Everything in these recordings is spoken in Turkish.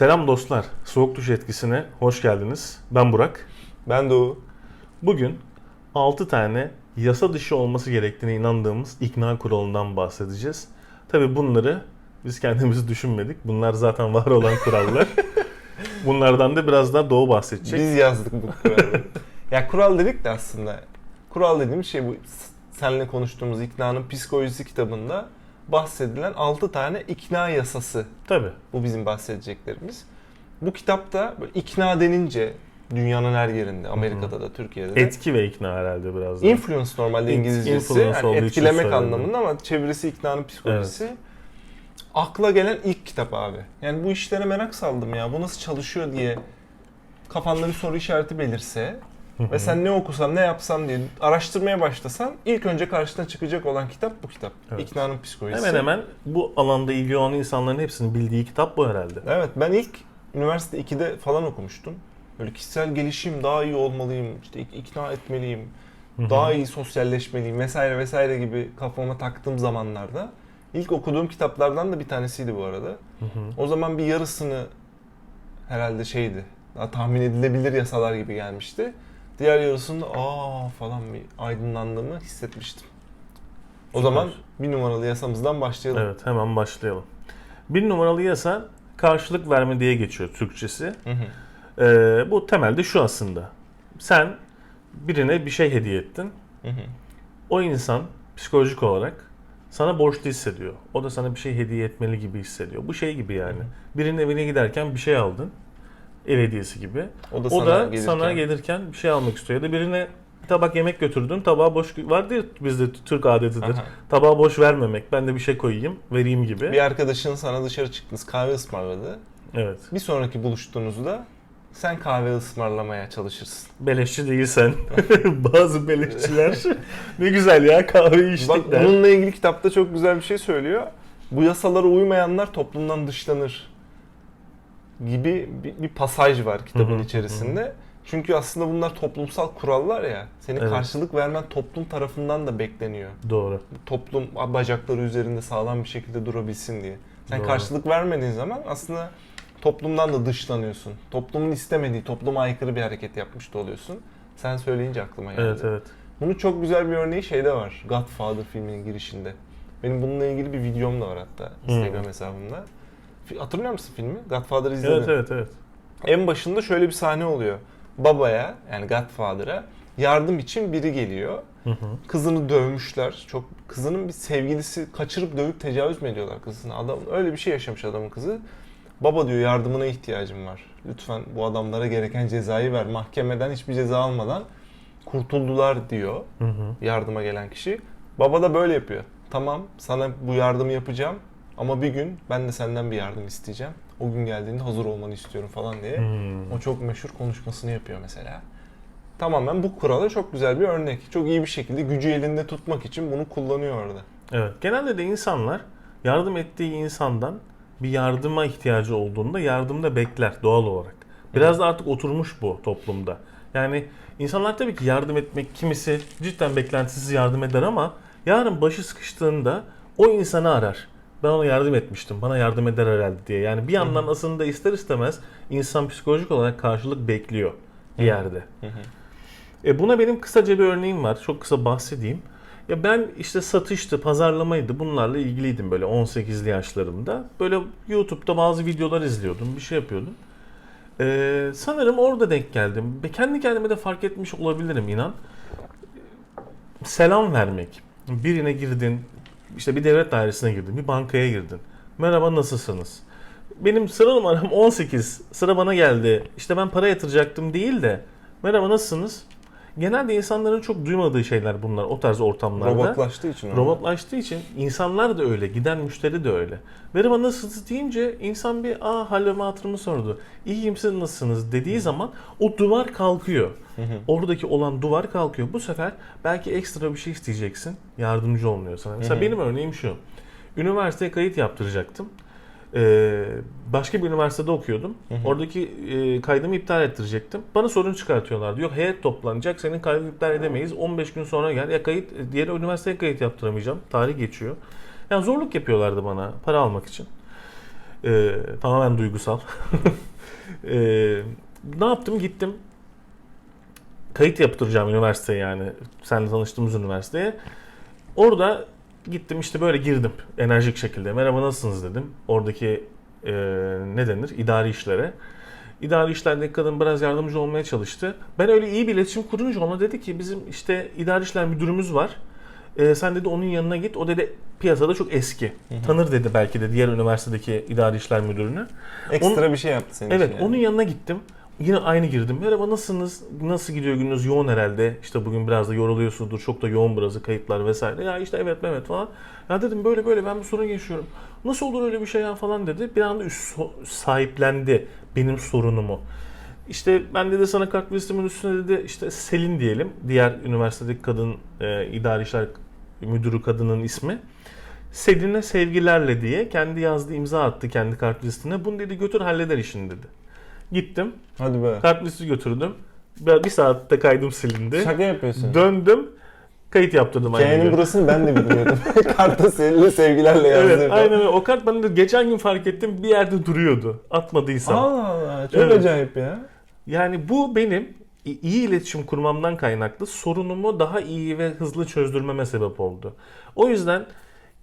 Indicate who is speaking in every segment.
Speaker 1: Selam dostlar. Soğuk duş etkisine hoş geldiniz. Ben Burak.
Speaker 2: Ben Doğu.
Speaker 1: Bugün 6 tane yasa dışı olması gerektiğine inandığımız ikna kuralından bahsedeceğiz. Tabi bunları biz kendimiz düşünmedik. Bunlar zaten var olan kurallar. Bunlardan da biraz daha Doğu bahsedecek.
Speaker 2: Biz yazdık bu kuralı. ya kural dedik de aslında. Kural dediğimiz şey bu s- seninle konuştuğumuz iknanın psikolojisi kitabında bahsedilen 6 tane ikna yasası.
Speaker 1: Tabi.
Speaker 2: Bu bizim bahsedeceklerimiz. Bu kitapta böyle ikna denince dünyanın her yerinde, Amerika'da da, Türkiye'de de.
Speaker 1: Etki ve ikna herhalde biraz da.
Speaker 2: Influence normalde
Speaker 1: İn-
Speaker 2: İngilizcesi.
Speaker 1: influence
Speaker 2: Yani etkilemek anlamında ama çevirisi iknanın psikolojisi. Akla gelen ilk kitap abi. Yani bu işlere merak saldım ya. Bu nasıl çalışıyor diye kafanda bir soru işareti belirse ve sen ne okusan ne yapsan diye araştırmaya başlasan ilk önce karşına çıkacak olan kitap bu kitap.
Speaker 1: Evet.
Speaker 2: İknanın psikolojisi.
Speaker 1: Hemen hemen bu alanda ilgi olan insanların hepsinin bildiği kitap bu herhalde.
Speaker 2: Evet ben ilk üniversite 2'de falan okumuştum. Böyle kişisel gelişim daha iyi olmalıyım, işte ik- ikna etmeliyim, daha iyi sosyalleşmeliyim vesaire vesaire gibi kafama taktığım zamanlarda ilk okuduğum kitaplardan da bir tanesiydi bu arada. O zaman bir yarısını herhalde şeydi. Daha tahmin edilebilir yasalar gibi gelmişti. Diğer yarısında aa falan bir aydınlandığımı hissetmiştim. O
Speaker 1: Süper.
Speaker 2: zaman bir numaralı yasamızdan başlayalım.
Speaker 1: Evet hemen başlayalım. Bir numaralı yasa karşılık verme diye geçiyor Türkçesi.
Speaker 2: Hı hı.
Speaker 1: Ee, bu temelde şu aslında. Sen birine bir şey hediye ettin.
Speaker 2: Hı hı.
Speaker 1: O insan psikolojik olarak sana borçlu hissediyor. O da sana bir şey hediye etmeli gibi hissediyor. Bu şey gibi yani. Birinin evine giderken bir şey aldın. Ev hediyesi gibi.
Speaker 2: O da,
Speaker 1: O
Speaker 2: sana,
Speaker 1: da
Speaker 2: gelirken,
Speaker 1: sana gelirken bir şey almak istiyor. Ya da birine bir tabak yemek götürdün. Tabağı boş vardır ya bizde Türk adetidir.
Speaker 2: Aha.
Speaker 1: Tabağı boş vermemek. Ben de bir şey koyayım, vereyim gibi.
Speaker 2: Bir arkadaşın sana dışarı çıktınız kahve ısmarladı.
Speaker 1: Evet.
Speaker 2: Bir sonraki buluştuğunuzda sen kahve ısmarlamaya çalışırsın.
Speaker 1: Beleşçi değilsen. Bazı beleşçiler ne güzel ya kahveyi
Speaker 2: Bak
Speaker 1: içtik der.
Speaker 2: bununla ilgili kitapta çok güzel bir şey söylüyor. Bu yasalara uymayanlar toplumdan dışlanır gibi bir, bir pasaj var kitabın
Speaker 1: Hı hı,
Speaker 2: içerisinde. Çünkü aslında bunlar toplumsal kurallar ya. Senin
Speaker 1: Evet.
Speaker 2: karşılık vermen toplum tarafından da bekleniyor.
Speaker 1: Doğru.
Speaker 2: Toplum bacakları üzerinde sağlam bir şekilde durabilsin diye. Sen
Speaker 1: Doğru.
Speaker 2: karşılık vermediğin zaman aslında toplumdan da dışlanıyorsun. Toplumun istemediği, topluma aykırı bir hareket yapmış da oluyorsun. Sen söyleyince aklıma geldi.
Speaker 1: Evet evet.
Speaker 2: Bunun çok güzel bir örneği şeyde var. Godfather filminin girişinde. Benim bununla ilgili bir videom da var hatta Instagram hesabımda. Hatırlıyor musun filmi? Godfather izledin.
Speaker 1: Evet evet evet.
Speaker 2: En başında şöyle bir sahne oluyor. Babaya yani Godfather'a yardım için biri geliyor.
Speaker 1: Hı hı.
Speaker 2: Kızını dövmüşler. Çok kızının bir sevgilisi kaçırıp dövüp tecavüz mü ediyorlar kızına? Adam öyle bir şey yaşamış adamın kızı. Baba diyor yardımına ihtiyacım var. Lütfen bu adamlara gereken cezayı ver. Mahkemeden hiçbir ceza almadan kurtuldular diyor
Speaker 1: Hı hı.
Speaker 2: yardıma gelen kişi. Baba da böyle yapıyor. Tamam sana bu yardımı yapacağım ama bir gün ben de senden bir yardım isteyeceğim. O gün geldiğinde hazır olmanı istiyorum falan diye.
Speaker 1: Hmm.
Speaker 2: O çok meşhur konuşmasını yapıyor mesela. Tamamen bu kurala çok güzel bir örnek. Çok iyi bir şekilde gücü elinde tutmak için bunu kullanıyor orada.
Speaker 1: Evet. Genelde de insanlar yardım ettiği insandan bir yardıma ihtiyacı olduğunda yardımda bekler doğal olarak. Biraz da artık oturmuş bu toplumda. Yani insanlar tabii ki yardım etmek kimisi cidden beklentisiz yardım eder ama yarın başı sıkıştığında o insanı arar. Ben ona yardım etmiştim. Bana yardım eder herhalde diye. Yani bir yandan aslında ister istemez insan psikolojik olarak karşılık bekliyor bir yerde. E buna benim kısaca bir örneğim var. Çok kısa bahsedeyim. Ya ben işte satıştı, pazarlamaydı bunlarla ilgiliydim böyle 18'li yaşlarımda. Böyle YouTube'da bazı videolar izliyordum, bir şey yapıyordum. Ee, sanırım orada denk geldim. Kendi kendime de fark etmiş olabilirim inan. Selam vermek. Birine girdin, işte bir devlet dairesine girdin, bir bankaya girdin. Merhaba nasılsınız? Benim sıra numaram 18. Sıra bana geldi. İşte ben para yatıracaktım değil de merhaba nasılsınız? Genelde insanların çok duymadığı şeyler bunlar o tarz ortamlarda.
Speaker 2: Robotlaştığı için.
Speaker 1: Robotlaştığı için insanlar da öyle, giden müşteri de öyle. Merhaba nasılsınız deyince insan bir aa halimi hatırımı sordu. İyiyim siz nasılsınız dediği zaman o duvar kalkıyor. Oradaki olan duvar kalkıyor. Bu sefer belki ekstra bir şey isteyeceksin. Yardımcı olmuyor sana. Mesela
Speaker 2: Hı hı.
Speaker 1: benim örneğim şu. Üniversiteye kayıt yaptıracaktım. Ee, başka bir üniversitede okuyordum.
Speaker 2: Hı hı.
Speaker 1: Oradaki e, kaydımı iptal ettirecektim. Bana sorun çıkartıyorlardı. Yok heyet toplanacak. Senin kaydını iptal edemeyiz. 15 gün sonra gel. Ya kayıt diğer üniversiteye kayıt yaptıramayacağım. Tarih geçiyor. Yani zorluk yapıyorlardı bana para almak için. Ee, tamamen duygusal. Ee, ne yaptım? Gittim. Kayıt yaptıracağım üniversiteye yani. Seninle tanıştığımız üniversiteye. Orada gittim işte böyle girdim enerjik şekilde. Merhaba nasılsınız dedim. Oradaki e, ne denir? İdari işlere. İdari işlerdeki kadın biraz yardımcı olmaya çalıştı. Ben öyle iyi bir iletişim kurunca ona dedi ki bizim işte idari işler müdürümüz var. Ee, sen dedi onun yanına git. O dedi piyasada çok eski. Tanır dedi belki de diğer üniversitedeki idari işler müdürünü.
Speaker 2: Ekstra bir şey yaptı senin
Speaker 1: Evet
Speaker 2: için yani.
Speaker 1: onun yanına gittim. Yine aynı girdim. Merhaba nasılsınız? Nasıl gidiyor gününüz? Yoğun herhalde. İşte bugün biraz da yoruluyorsundur. Çok da yoğun burası kayıtlar vesaire. Ya işte evet evet falan. Ya dedim böyle böyle ben bir sorun yaşıyorum. Nasıl olur öyle bir şey ya falan dedi. Bir anda üst sahiplendi benim sorunumu. İşte ben dedi sana kart listemin üstüne dedi işte Selin diyelim. Diğer üniversitedeki kadın e, idari işler müdürü kadının ismi. Selin'e sevgilerle diye kendi yazdığı imza attı kendi kart listine. Bunu dedi götür halleder işini dedi. Gittim.
Speaker 2: Hadi be.
Speaker 1: Kart listi götürdüm. Bir, bir saatte kaydım silindi.
Speaker 2: Şaka yapıyorsun.
Speaker 1: Döndüm. Kayıt yaptırdım aynı
Speaker 2: Hikayenin
Speaker 1: gün.
Speaker 2: burasını ben de bilmiyordum. Kartta seninle sevgilerle yazdı.
Speaker 1: Evet aynen öyle. O kart ben de geçen gün fark ettim bir yerde duruyordu. Atmadıysam.
Speaker 2: Allah Allah çok
Speaker 1: Evet.
Speaker 2: acayip ya.
Speaker 1: Yani bu benim i- iyi iletişim kurmamdan kaynaklı sorunumu daha iyi ve hızlı çözdürmeme sebep oldu. O yüzden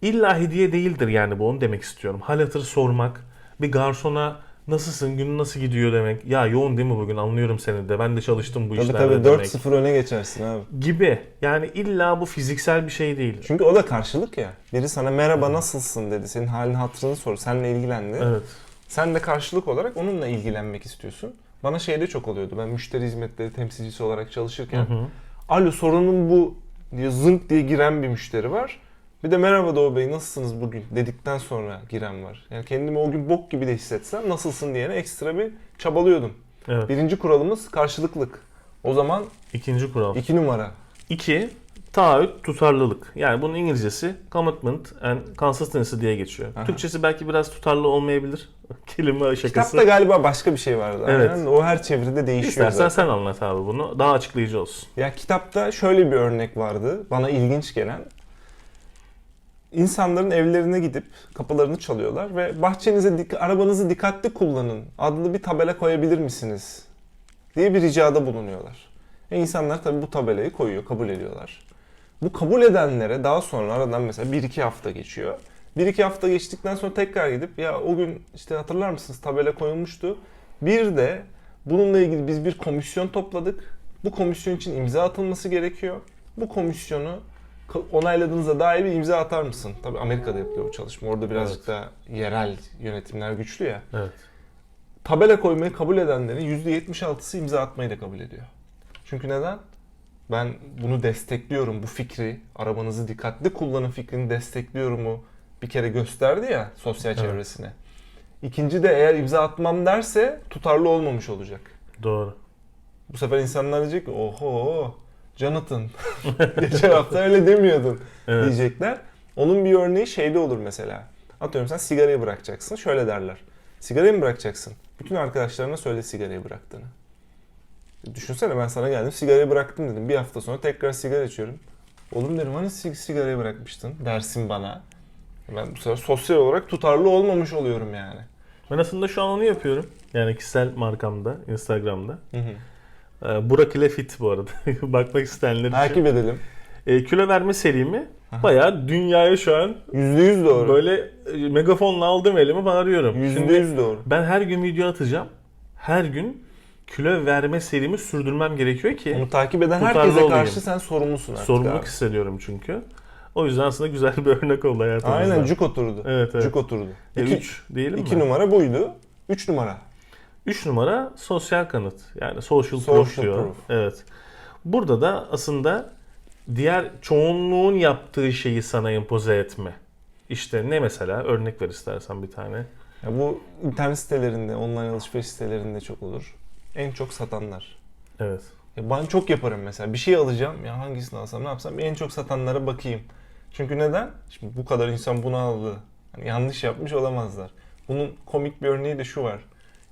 Speaker 1: illa hediye değildir yani bu onu demek istiyorum. Hal hatır sormak, bir garsona nasılsın, günün nasıl gidiyor demek. Ya yoğun değil mi bugün anlıyorum seni de ben de çalıştım bu
Speaker 2: Tabii
Speaker 1: işlerde
Speaker 2: tabii
Speaker 1: demek.
Speaker 2: 4-0 öne geçersin abi.
Speaker 1: Gibi. Yani illa bu fiziksel bir şey değil.
Speaker 2: Çünkü o da karşılık ya. Biri sana merhaba nasılsın dedi. Senin halini hatırını sor. Seninle ilgilendi.
Speaker 1: Evet.
Speaker 2: Sen de karşılık olarak onunla ilgilenmek istiyorsun. Bana şeyde çok oluyordu. Ben müşteri hizmetleri temsilcisi olarak çalışırken.
Speaker 1: Hı hı.
Speaker 2: Alo sorunum bu diye zınk diye giren bir müşteri var. Bir de merhaba Doğu Bey nasılsınız bugün dedikten sonra giren var. Yani kendimi o gün bok gibi de hissetsem nasılsın diyene ekstra bir çabalıyordum.
Speaker 1: Evet.
Speaker 2: Birinci kuralımız karşılıklık. O zaman
Speaker 1: İkinci kural.
Speaker 2: iki numara.
Speaker 1: İki, taahhüt, tutarlılık. Yani bunun İngilizcesi commitment and consistency diye geçiyor.
Speaker 2: Aha.
Speaker 1: Türkçesi belki biraz tutarlı olmayabilir. Kelime şakası.
Speaker 2: Kitapta galiba başka bir şey vardı.
Speaker 1: Evet.
Speaker 2: Aynen. O her çeviride değişiyor
Speaker 1: İstersen
Speaker 2: zaten.
Speaker 1: sen anlat abi bunu. Daha açıklayıcı olsun.
Speaker 2: Ya kitapta şöyle bir örnek vardı. Bana ilginç gelen. İnsanların evlerine gidip kapılarını çalıyorlar ve bahçenize arabanızı dikkatli kullanın adlı bir tabela koyabilir misiniz diye bir ricada bulunuyorlar. Ve insanlar tabii bu tabelayı koyuyor, kabul ediyorlar. Bu kabul edenlere daha sonra aradan mesela 1-2 hafta geçiyor. 1-2 hafta geçtikten sonra tekrar gidip ya o gün işte hatırlar mısınız tabela koyulmuştu. Bir de bununla ilgili biz bir komisyon topladık. Bu komisyon için imza atılması gerekiyor. Bu komisyonu onayladığınıza dair bir imza atar mısın? Tabii Amerika'da yapılıyor bu çalışma. Orada birazcık
Speaker 1: Evet.
Speaker 2: daha yerel yönetimler güçlü ya.
Speaker 1: Evet.
Speaker 2: Tabela koymayı kabul edenlerin %76'sı imza atmayı da kabul ediyor. Çünkü neden? Ben bunu destekliyorum, bu fikri, arabanızı dikkatli kullanın fikrini destekliyorum mu bir kere gösterdi ya sosyal
Speaker 1: Evet.
Speaker 2: çevresine. İkinci de eğer imza atmam derse tutarlı olmamış olacak.
Speaker 1: Doğru.
Speaker 2: Bu sefer insanlar diyecek ki oho Jonathan geçen hafta öyle demiyordun
Speaker 1: Evet.
Speaker 2: diyecekler. Onun bir örneği şeyde olur mesela. Atıyorum sen sigarayı bırakacaksın. Şöyle derler. Sigarayı mı bırakacaksın? Bütün arkadaşlarına söyle sigarayı bıraktığını. Düşünsene ben sana geldim sigarayı bıraktım dedim. Bir hafta sonra tekrar sigara içiyorum. Oğlum derim hani sig- sigarayı bırakmıştın dersin bana. Ben bu sefer sosyal olarak tutarlı olmamış oluyorum yani.
Speaker 1: Ben aslında şu an onu yapıyorum. Yani kişisel markamda, Instagram'da.
Speaker 2: Hı hı.
Speaker 1: Ee, Burak ile Fit bu arada. Bakmak isteyenler için.
Speaker 2: Takip edelim.
Speaker 1: Ee, kilo verme serimi bayağı dünyaya şu an
Speaker 2: %100 doğru.
Speaker 1: böyle e, megafonla aldım elime bağırıyorum.
Speaker 2: %100
Speaker 1: Şimdi
Speaker 2: doğru.
Speaker 1: ben her gün video atacağım. Her gün kilo verme serimi sürdürmem gerekiyor ki
Speaker 2: Onu takip eden herkese
Speaker 1: olayım.
Speaker 2: karşı sen sorumlusun artık
Speaker 1: sorumluluk
Speaker 2: abi.
Speaker 1: hissediyorum çünkü. O yüzden aslında güzel bir örnek oldu hayatımızda.
Speaker 2: Aynen cuk oturdu.
Speaker 1: Evet evet.
Speaker 2: Cuk oturdu.
Speaker 1: E,
Speaker 2: İki,
Speaker 1: üç diyelim
Speaker 2: iki
Speaker 1: mi?
Speaker 2: numara buydu. Üç numara.
Speaker 1: 3 numara sosyal kanıt. Yani social,
Speaker 2: Social
Speaker 1: proof diyor.
Speaker 2: proof.
Speaker 1: Evet. Burada da aslında diğer çoğunluğun yaptığı şeyi sana empoze etme. İşte ne mesela? Örnek ver istersen bir tane.
Speaker 2: Ya bu internet sitelerinde, online alışveriş sitelerinde çok olur. En çok satanlar.
Speaker 1: Evet.
Speaker 2: Ya ben çok yaparım mesela. Bir şey alacağım. Ya hangisini alsam ne yapsam en çok satanlara bakayım. Çünkü neden? Şimdi bu kadar insan bunu aldı. Hani yanlış yapmış olamazlar. Bunun komik bir örneği de şu var.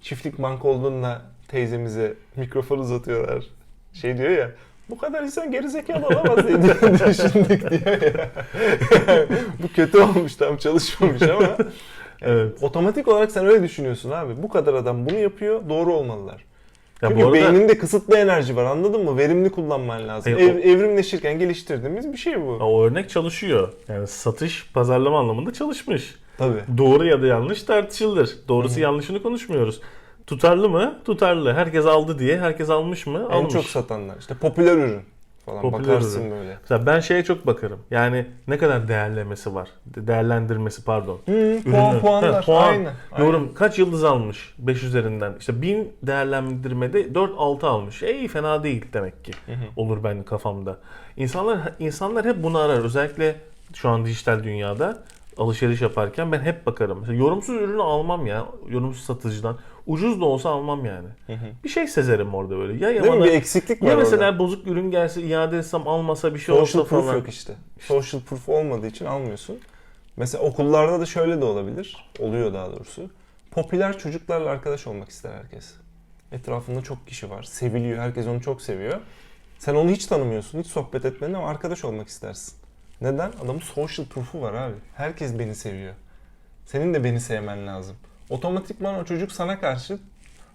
Speaker 2: Çiftlik bank olduğunda teyzemize mikrofon uzatıyorlar. Şey diyor ya bu kadar insan gerizekalı olamaz diye düşündük diyor ya. bu kötü olmuş tam çalışmamış ama
Speaker 1: Evet.
Speaker 2: Otomatik olarak sen öyle düşünüyorsun abi. Bu kadar adam bunu yapıyor, doğru olmalılar.
Speaker 1: Ya
Speaker 2: Çünkü
Speaker 1: bu arada-
Speaker 2: beyninde kısıtlı enerji var anladın mı? Verimli kullanman lazım.
Speaker 1: Hayır,
Speaker 2: Ev, evrimleşirken geliştirdiğimiz bir şey bu.
Speaker 1: O örnek çalışıyor. Yani satış, pazarlama anlamında çalışmış.
Speaker 2: Tabii.
Speaker 1: Doğru ya da yanlış tartışılır. Doğrusu yanlışını konuşmuyoruz. Tutarlı mı? Tutarlı. Herkes aldı diye. Herkes almış mı?
Speaker 2: En
Speaker 1: Almış.
Speaker 2: çok satanlar. İşte popüler ürün falan
Speaker 1: Popüler
Speaker 2: bakarsın
Speaker 1: ürün.
Speaker 2: böyle.
Speaker 1: Mesela ben şeye çok bakarım. Yani ne kadar değerlemesi var. De- Değerlendirmesi pardon.
Speaker 2: Hı, puan,
Speaker 1: Ürünü.
Speaker 2: puanlar.
Speaker 1: He, puan.
Speaker 2: Aynen. aynen.
Speaker 1: Yorum kaç yıldız almış 5 üzerinden? İşte 1000 değerlendirmede 4-6 almış. İyi fena değil demek ki.
Speaker 2: Hı hı.
Speaker 1: Olur benim kafamda. İnsanlar insanlar hep bunu arar. Özellikle şu an dijital dünyada alışveriş yaparken ben hep bakarım. Mesela yorumsuz ürünü almam ya. Yorumsuz satıcıdan. Ucuz da olsa almam yani.
Speaker 2: Hı hı.
Speaker 1: Bir şey sezerim orada böyle. Ya
Speaker 2: Değil mi? Bir eksiklik var
Speaker 1: ya mesela
Speaker 2: orada.
Speaker 1: bozuk ürün gelse iade etsem almasa bir şey
Speaker 2: Social
Speaker 1: olsa
Speaker 2: proof
Speaker 1: falan.
Speaker 2: yok işte. Social proof olmadığı için almıyorsun. Mesela okullarda da şöyle de olabilir. Oluyor daha doğrusu. Popüler çocuklarla arkadaş olmak ister herkes. Etrafında çok kişi var. Seviliyor. Herkes onu çok seviyor. Sen onu hiç tanımıyorsun. Hiç sohbet etmedin ama arkadaş olmak istersin. Neden? Adamın social proof'u var abi. Herkes beni seviyor. Senin de beni sevmen lazım. Otomatikman o çocuk sana karşı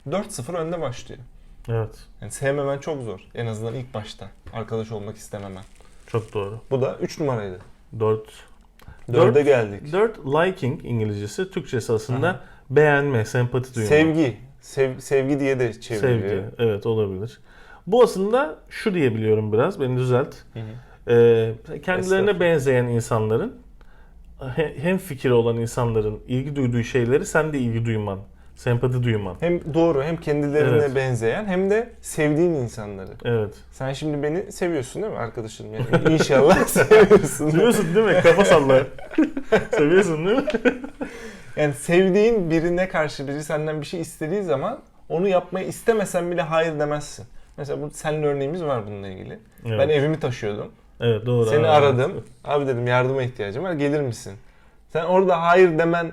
Speaker 2: 4-0 önde başlıyor.
Speaker 1: Evet.
Speaker 2: Yani sevmemen çok zor. En azından ilk başta. Arkadaş olmak istememen.
Speaker 1: Çok doğru.
Speaker 2: Bu da 3 numaraydı.
Speaker 1: 4
Speaker 2: Dörde
Speaker 1: Dört-
Speaker 2: geldik.
Speaker 1: 4 liking İngilizcesi, Türkçesi aslında beğenme, sempati duyma.
Speaker 2: Sevgi. Sev- sevgi diye de çevriliyor.
Speaker 1: Sevgi. Evet olabilir. Bu aslında şu diyebiliyorum biraz, beni düzelt.
Speaker 2: Hı hı.
Speaker 1: Ee, kendilerine benzeyen insanların, he- hem fikri olan insanların ilgi duyduğu şeyleri sen de ilgi duyman, sempati duyman.
Speaker 2: Hem doğru hem kendilerine
Speaker 1: Evet.
Speaker 2: benzeyen hem de sevdiğin insanları.
Speaker 1: Evet.
Speaker 2: Sen şimdi beni seviyorsun değil mi arkadaşım? Yani inşallah seviyorsun.
Speaker 1: Seviyorsun değil mi? Kafa salla. Seviyorsun değil mi?
Speaker 2: Yani sevdiğin birine karşı biri senden bir şey istediği zaman onu yapmayı istemesen bile hayır demezsin. Mesela bu seninle örneğimiz var bununla ilgili.
Speaker 1: Evet,
Speaker 2: Ben evimi taşıyordum.
Speaker 1: Evet doğru.
Speaker 2: Seni
Speaker 1: Evet.
Speaker 2: aradım. Abi dedim yardıma ihtiyacım var. Gelir misin? Sen orada hayır demen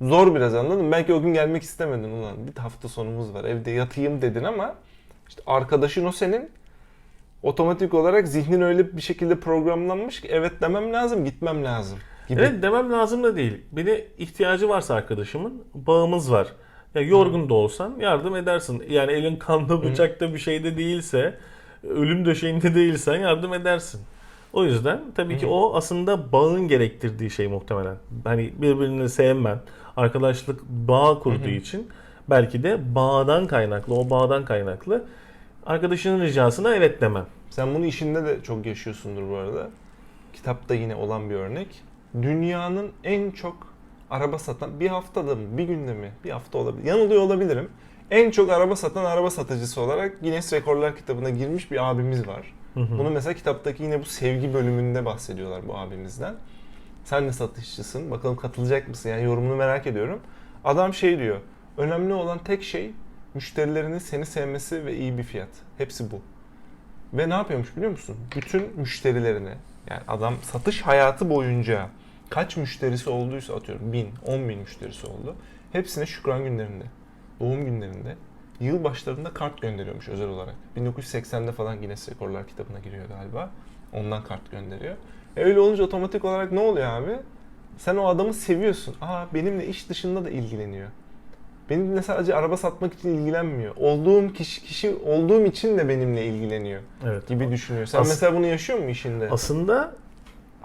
Speaker 2: zor biraz anladın mı? Belki o gün gelmek istemedin ulan. Bir hafta sonumuz var. Evde yatayım dedin ama işte arkadaşın o senin. Otomatik olarak zihnin öyle bir şekilde programlanmış ki evet demem lazım, gitmem lazım gibi.
Speaker 1: Evet demem lazım da değil. Beni ihtiyacı varsa arkadaşımın bağımız var. Ya yorgun da olsan yardım edersin. Yani elin kanlı bıçakta bir şeyde değilse, ölüm döşeğinde değilsen yardım edersin. O yüzden tabii ki o aslında bağın gerektirdiği şey muhtemelen. Hani birbirini sevmen, arkadaşlık bağ kurduğu için belki de bağdan kaynaklı, o bağdan kaynaklı arkadaşının ricasına evet demem.
Speaker 2: Sen bunu işinde de çok yaşıyorsundur bu arada. Kitapta yine olan bir örnek. Dünyanın en çok araba satan bir haftada mı, bir günde mi? Bir hafta olabilir. Yanılıyor olabilirim. En çok araba satan araba satıcısı olarak Guinness Rekorlar kitabına girmiş bir abimiz var. Bunu mesela kitaptaki yine bu sevgi bölümünde bahsediyorlar bu abimizden. Sen de satışçısın. Bakalım katılacak mısın? Yani yorumunu merak ediyorum. Adam şey diyor. Önemli olan tek şey müşterilerinin seni sevmesi ve iyi bir fiyat. Hepsi bu. Ve ne yapıyormuş biliyor musun? Bütün müşterilerine yani adam satış hayatı boyunca kaç müşterisi olduysa atıyorum bin, on bin müşterisi oldu. Hepsine şükran günlerinde, doğum günlerinde, yıl başlarında kart gönderiyormuş özel olarak. 1980'de falan Guinness Rekorlar kitabına giriyor galiba. Ondan kart gönderiyor. E öyle olunca otomatik olarak ne oluyor abi? Sen o adamı seviyorsun. Aa benimle iş dışında da ilgileniyor. Benim sadece araba satmak için ilgilenmiyor. Olduğum kişi, kişi olduğum için de benimle ilgileniyor
Speaker 1: Evet.
Speaker 2: gibi düşünüyor. Sen
Speaker 1: As-
Speaker 2: mesela bunu yaşıyor musun işinde?
Speaker 1: Aslında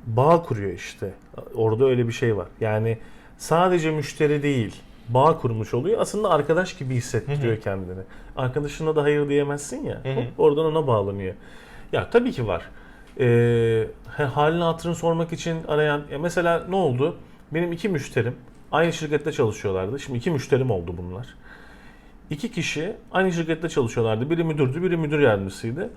Speaker 1: bağ kuruyor işte. Orada öyle bir şey var. Yani sadece müşteri değil, bağ kurmuş oluyor. Aslında arkadaş gibi hissettiriyor
Speaker 2: Hı
Speaker 1: kendini. Arkadaşına da hayır diyemezsin ya. Hop oradan ona bağlanıyor. Ya tabii ki var. Ee, halini hatırını sormak için arayan ya mesela ne oldu? Benim iki müşterim aynı şirkette çalışıyorlardı. Şimdi iki müşterim oldu bunlar. İki kişi aynı şirkette çalışıyorlardı. Biri müdürdü, biri müdür yardımcısıydı.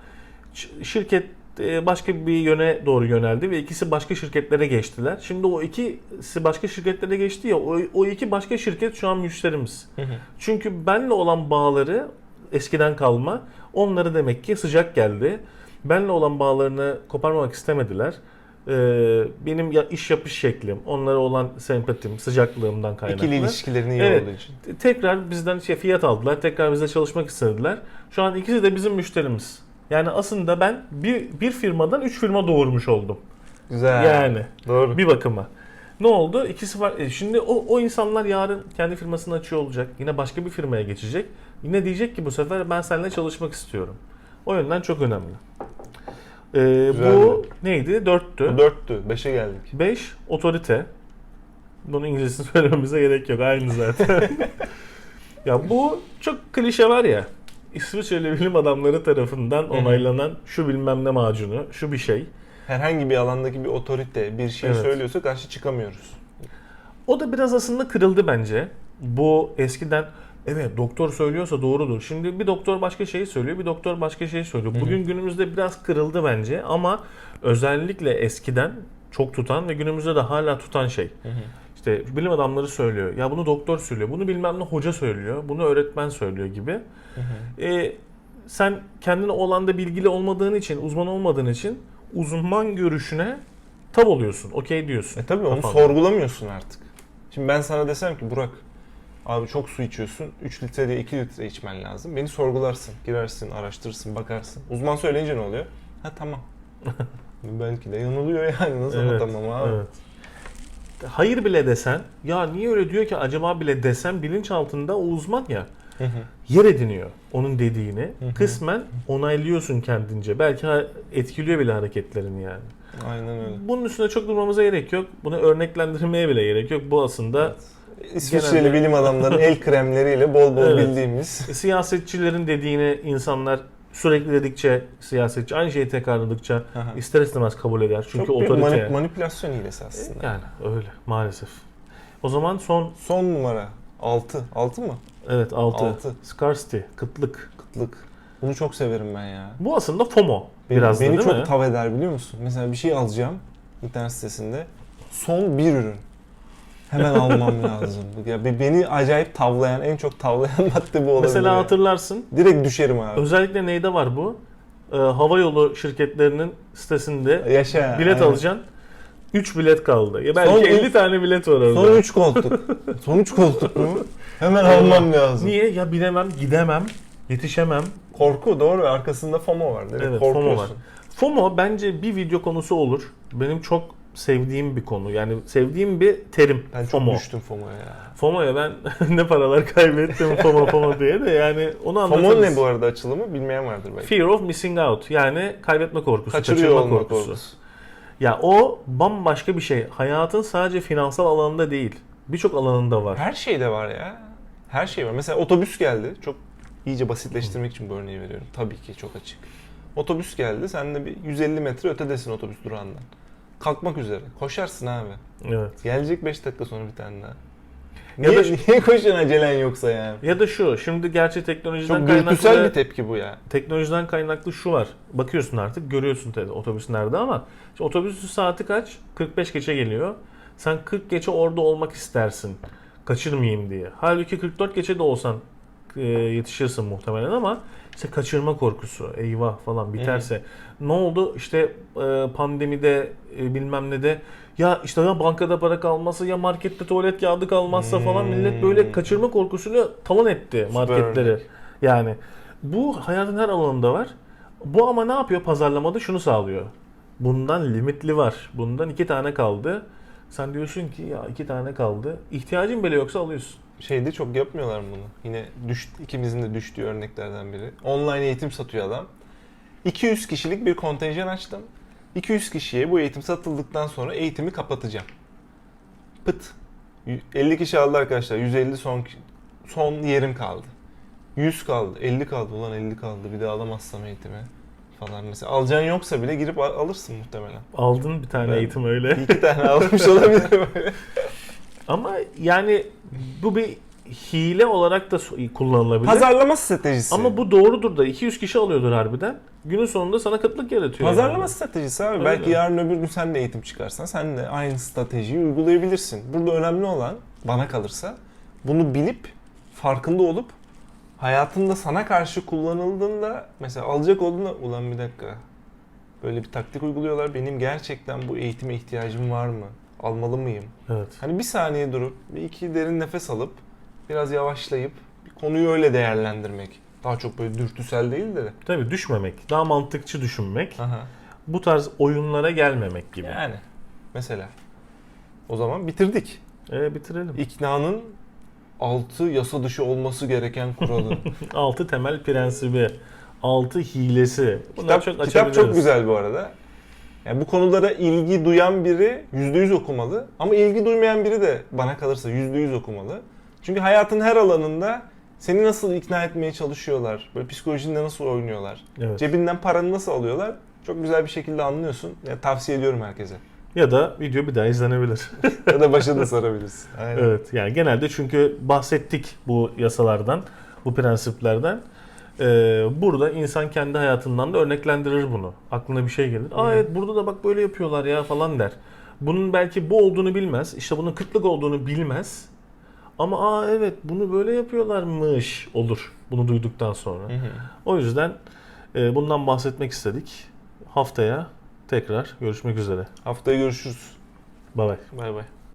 Speaker 1: Şirket başka bir yöne doğru yöneldi ve ikisi başka şirketlere geçtiler. Şimdi o ikisi başka şirketlere geçti ya o, o iki başka şirket şu an müşterimiz.
Speaker 2: Hı hı.
Speaker 1: Çünkü benle olan bağları eskiden kalma onları demek ki sıcak geldi. Benle olan bağlarını koparmamak istemediler. Ee, benim ya, iş yapış şeklim, onlara olan sempatim, sıcaklığımdan kaynaklı.
Speaker 2: İkili ilişkilerin iyi
Speaker 1: Evet.
Speaker 2: olduğu için.
Speaker 1: Tekrar bizden şey fiyat aldılar. Tekrar bize çalışmak istediler. Şu an ikisi de bizim müşterimiz. Yani aslında ben bir, bir firmadan üç firma doğurmuş oldum.
Speaker 2: Güzel.
Speaker 1: Yani
Speaker 2: Doğru.
Speaker 1: bir bakıma. Ne oldu? İkisi var. e, Şimdi o, o insanlar yarın kendi firmasını açıyor olacak. Yine başka bir firmaya geçecek. Yine diyecek ki bu sefer ben seninle çalışmak istiyorum. O yönden çok önemli. Ee, bu neydi? Dörttü.
Speaker 2: Bu dörttü. Beşe geldik.
Speaker 1: 5 otorite. Bunun İngilizcesini söylememize gerek yok. Aynı zaten. ya bu çok klişe var ya. İsviçreli bilim adamları tarafından onaylanan şu bilmem ne macunu, şu bir şey.
Speaker 2: Herhangi bir alandaki bir otorite bir şey
Speaker 1: Evet.
Speaker 2: söylüyorsa karşı çıkamıyoruz.
Speaker 1: O da biraz aslında kırıldı bence. Bu eskiden evet doktor söylüyorsa doğrudur. Şimdi bir doktor başka şeyi söylüyor, bir doktor başka şeyi söylüyor. Bugün günümüzde biraz kırıldı bence ama özellikle eskiden çok tutan ve günümüzde de hala tutan şey. İşte bilim adamları söylüyor. Ya bunu doktor söylüyor. Bunu bilmem ne hoca söylüyor. Bunu öğretmen söylüyor gibi. E, sen kendine o alanda bilgili olmadığın için, uzman olmadığın için uzman görüşüne tav oluyorsun. Okey diyorsun.
Speaker 2: E tabii onu
Speaker 1: Kafanda.
Speaker 2: sorgulamıyorsun artık. Şimdi ben sana desem ki Burak abi çok su içiyorsun. 3 litre değil 2 litre içmen lazım. Beni sorgularsın. Girersin, araştırırsın, bakarsın. Uzman söyleyince ne oluyor? Ha tamam. Belki de yanılıyor yani. Nasıl
Speaker 1: Evet,
Speaker 2: tamam abi?
Speaker 1: evet. Hayır bile desen, ya niye öyle diyor ki acaba bile desen bilinç altında o uzman ya
Speaker 2: Hı hı.
Speaker 1: yer ediniyor onun dediğini.
Speaker 2: hı.
Speaker 1: Kısmen onaylıyorsun kendince. Belki etkiliyor bile hareketlerini yani.
Speaker 2: Aynen öyle.
Speaker 1: Bunun üstüne çok durmamıza gerek yok. Bunu örneklendirmeye bile gerek yok. Bu aslında
Speaker 2: İsviçreli
Speaker 1: Genelde-
Speaker 2: bilim adamlarının el kremleriyle bol bol
Speaker 1: Evet.
Speaker 2: bildiğimiz.
Speaker 1: siyasetçilerin dediğini insanlar sürekli dedikçe siyasetçi aynı şeyi tekrarladıkça
Speaker 2: Aha.
Speaker 1: ister istemez kabul eder. Çünkü
Speaker 2: Çok
Speaker 1: otorite.
Speaker 2: manip- manipülasyon hilesi aslında.
Speaker 1: yani öyle maalesef. O zaman son
Speaker 2: Son numara 6. 6 mı?
Speaker 1: evet 6.
Speaker 2: Altı.
Speaker 1: Scarcity, kıtlık.
Speaker 2: Kıtlık. Bunu çok severim ben ya.
Speaker 1: Bu aslında FOMO
Speaker 2: Beni,
Speaker 1: biraz da
Speaker 2: beni
Speaker 1: değil
Speaker 2: çok
Speaker 1: mi?
Speaker 2: tav eder biliyor musun? Mesela bir şey alacağım internet sitesinde. Son bir ürün. Hemen almam lazım. Ya be- beni acayip tavlayan, en çok tavlayan madde bu olabilir.
Speaker 1: Mesela hatırlarsın.
Speaker 2: Direkt düşerim abi.
Speaker 1: Özellikle neyde var bu? Ee, hava yolu şirketlerinin sitesinde
Speaker 2: Yaşa.
Speaker 1: bilet
Speaker 2: aynen.
Speaker 1: alacaksın. 3 bilet kaldı. Ya belki
Speaker 2: Son
Speaker 1: 50
Speaker 2: üç-
Speaker 1: tane bilet var orada.
Speaker 2: Son 3 koltuk. Son 3 koltuk mu? Hemen almam lazım.
Speaker 1: Niye? Ya bilemem, gidemem, yetişemem.
Speaker 2: Korku doğru. Arkasında FOMO var. Direkt
Speaker 1: Evet, FOMO
Speaker 2: korkuyorsun.
Speaker 1: var. FOMO bence bir video konusu olur. Benim çok sevdiğim bir konu. Yani sevdiğim bir terim.
Speaker 2: Ben çok
Speaker 1: FOMO.
Speaker 2: düştüm FOMO'ya ya.
Speaker 1: FOMO'ya ben ne paralar kaybettim FOMO FOMO diye de yani onu anlatırız.
Speaker 2: FOMO ne bu arada açılımı bilmeyen vardır belki.
Speaker 1: Fear of missing out. Yani kaybetme korkusu,
Speaker 2: Kaçırıyor
Speaker 1: kaçırma korkusu.
Speaker 2: korkusu.
Speaker 1: Ya o bambaşka bir şey. Hayatın sadece finansal alanında değil. Birçok alanında var.
Speaker 2: Her şeyde var ya. Her şey var. Mesela otobüs geldi. Çok iyice basitleştirmek için bu örneği veriyorum. Tabii ki çok açık. Otobüs geldi. Sen de bir 150 metre ötedesin otobüs durağından. Kalkmak üzere. Koşarsın abi.
Speaker 1: Evet.
Speaker 2: Gelecek 5 dakika sonra bir tane daha.
Speaker 1: Ya
Speaker 2: Niye,
Speaker 1: da-
Speaker 2: niye koşun acelen yoksa yani?
Speaker 1: Ya da şu, şimdi gerçi teknolojiden
Speaker 2: Çok
Speaker 1: kaynaklı
Speaker 2: dürtüsel bir tepki bu ya.
Speaker 1: teknolojiden kaynaklı şu var. Bakıyorsun artık görüyorsun tabii otobüs nerede ama işte otobüsün saati kaç? 45 geçe geliyor. Sen 40 geçe orada olmak istersin. Kaçırmayayım diye. Halbuki 44 geçe de olsan e, yetişirsin muhtemelen ama işte kaçırma korkusu, eyvah falan biterse. Ne oldu? İşte e, pandemide e, bilmem ne de ya işte ya bankada para kalmazsa ya markette tuvalet kağıdı kalmazsa falan millet böyle
Speaker 2: Hmm.
Speaker 1: kaçırma korkusuyla talan etti marketleri.
Speaker 2: örnek.
Speaker 1: Yani bu hayatın her alanında var. Bu ama ne yapıyor pazarlamada şunu sağlıyor. Bundan limitli var. Bundan iki tane kaldı. Sen diyorsun ki ya iki tane kaldı. İhtiyacın bile yoksa alıyorsun.
Speaker 2: Şeyde çok yapmıyorlar mı bunu. Yine düş, ikimizin de düştüğü örneklerden biri. Online eğitim satıyor adam. 200 kişilik bir kontenjan açtım. 200 kişiye bu eğitim satıldıktan sonra eğitimi kapatacağım. Pıt. Y- 50 kişi aldı arkadaşlar. 150 son son yerim kaldı. 100 kaldı. 50 kaldı. Ulan 50 kaldı. Bir de alamazsam eğitimi falan mesela. Alacağın yoksa bile girip al- alırsın muhtemelen.
Speaker 1: Aldın bir tane
Speaker 2: Ben-
Speaker 1: eğitim öyle.
Speaker 2: İki tane almış olabilirim.
Speaker 1: Ama yani bu bir hile olarak da kullanılabilir.
Speaker 2: Pazarlama stratejisi.
Speaker 1: Ama bu doğrudur da 200 kişi alıyordur harbiden. Günün sonunda sana kıtlık yaratıyor.
Speaker 2: Pazarlama
Speaker 1: yani.
Speaker 2: stratejisi abi.
Speaker 1: Öyle.
Speaker 2: Belki yarın öbür gün sen de eğitim çıkarsan sen de aynı stratejiyi uygulayabilirsin. Burada önemli olan bana kalırsa bunu bilip farkında olup hayatında sana karşı kullanıldığında mesela alacak olduğunda ulan bir dakika böyle bir taktik uyguluyorlar. Benim gerçekten bu eğitime ihtiyacım var mı? Almalı mıyım?
Speaker 1: Evet.
Speaker 2: Hani bir saniye durup bir iki derin nefes alıp biraz yavaşlayıp bir konuyu öyle değerlendirmek. Daha çok böyle dürtüsel değil de.
Speaker 1: Tabii düşmemek, daha mantıkçı düşünmek,
Speaker 2: Aha.
Speaker 1: bu tarz oyunlara gelmemek gibi.
Speaker 2: Yani mesela. O zaman bitirdik.
Speaker 1: E, bitirelim.
Speaker 2: İknanın 6 yasa dışı olması gereken kuralı.
Speaker 1: Altı temel prensibi, altı hilesi. Bunları
Speaker 2: kitap,
Speaker 1: çok
Speaker 2: kitap çok güzel bu arada. Yani bu konulara ilgi duyan biri %100 okumalı. Ama ilgi duymayan biri de bana kalırsa %100 okumalı. Çünkü hayatın her alanında seni nasıl ikna etmeye çalışıyorlar, böyle psikolojinde nasıl oynuyorlar,
Speaker 1: Evet.
Speaker 2: cebinden paranı nasıl alıyorlar çok güzel bir şekilde anlıyorsun. Yani tavsiye ediyorum herkese.
Speaker 1: Ya da video bir daha izlenebilir.
Speaker 2: ya da başa da sarabilirsin. Aynen.
Speaker 1: evet. Yani genelde çünkü bahsettik bu yasalardan, bu prensiplerden. Ee, burada insan kendi hayatından da örneklendirir bunu. Aklına bir şey gelir. Aa evet burada da bak böyle yapıyorlar ya falan der. Bunun belki bu olduğunu bilmez. İşte bunun kıtlık olduğunu bilmez. Ama aa evet bunu böyle yapıyorlarmış olur bunu duyduktan sonra.
Speaker 2: Hı hı.
Speaker 1: O yüzden e, bundan bahsetmek istedik. Haftaya tekrar görüşmek üzere.
Speaker 2: Haftaya görüşürüz.
Speaker 1: Bye bye.
Speaker 2: Bay bay.